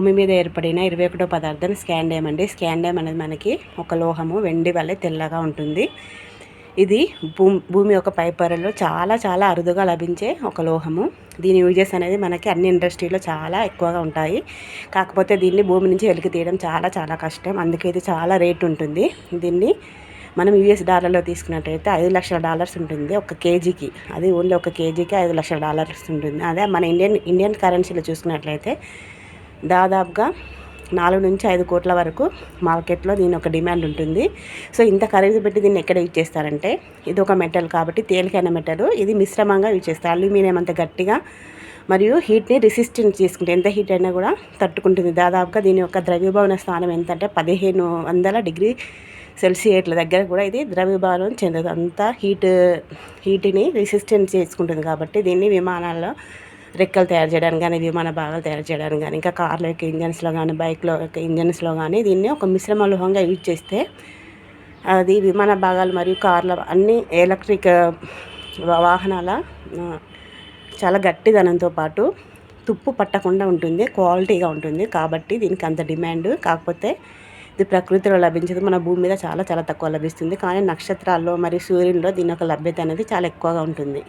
భూమి మీద ఏర్పడిన ఇరవై ఒకటో పదార్థం స్కాండియం అండి. స్కాండియం అనేది మనకి ఒక లోహము వెండి వల్లే తెల్లగా ఉంటుంది. ఇది భూమి భూమి యొక్క పైపొరలో చాలా చాలా అరుదుగా లభించే ఒక లోహము. దీని యూజెస్ అనేది మనకి అన్ని ఇండస్ట్రీలో చాలా ఎక్కువగా ఉంటాయి. కాకపోతే దీన్ని భూమి నుంచి వెలికి తీయడం చాలా చాలా కష్టం. అందుకే ఇది చాలా రేట్ ఉంటుంది. దీన్ని మనం యూఎస్ డాలర్లో తీసుకున్నట్టయితే ఐదు లక్షల డాలర్స్ ఉంటుంది ఒక కేజీకి. అది ఓన్లీ ఒక కేజీకి ఐదు లక్షల డాలర్స్ ఉంటుంది. అదే మన ఇండియన్ ఇండియన్ కరెన్సీలో చూసుకున్నట్లయితే దాదాపుగా నాలుగు నుంచి ఐదు కోట్ల వరకు మార్కెట్లో దీని ఒక డిమాండ్ ఉంటుంది. సో ఇంత ఖరీదు పెట్టి దీన్ని ఎక్కడ యూజ్ చేస్తారంటే ఇది ఒక మెటల్ కాబట్టి తేలికైన మెటల్ ఇది మిశ్రమంగా యూజ్ చేస్తారు. అల్యూమినియం అంత గట్టిగా మరియు హీట్ని రెసిస్టెన్స్ చేసుకుంటే ఎంత హీట్ అయినా కూడా తట్టుకుంటుంది. దాదాపుగా దీని యొక్క ద్రవ్యభవన స్థానం ఎంత అంటే పదిహేను వందల డిగ్రీ సెల్సియట్ల దగ్గర కూడా ఇది ద్రవ్యభవనం చెందదు. అంత హీట్ హీట్ని రెసిస్టెన్స్ చేసుకుంటుంది కాబట్టి దీన్ని విమానాల్లో రెక్కలు తయారు చేయడానికి కానీ విమాన భాగాలు తయారు చేయడానికి కానీ ఇంకా కార్ల యొక్క ఇంజన్స్లో కానీ బైక్లో యొక్క ఇంజన్స్లో కానీ దీన్ని ఒక మిశ్రమ లోహంగా యూజ్ చేస్తే అది విమాన భాగాలు మరియు కార్ల అన్ని ఎలక్ట్రిక్ వాహనాల చాలా గట్టిదనంతో పాటు తుప్పు పట్టకుండా ఉంటుంది క్వాలిటీగా ఉంటుంది. కాబట్టి దీనికి అంత డిమాండ్. కాకపోతే ఇది ప్రకృతిలో లభించదు మన భూమి మీద చాలా చాలా తక్కువ లభిస్తుంది. కానీ నక్షత్రాల్లో మరియు సూర్యునిలో దీని యొక్క లభ్యత అనేది చాలా ఎక్కువగా ఉంటుంది.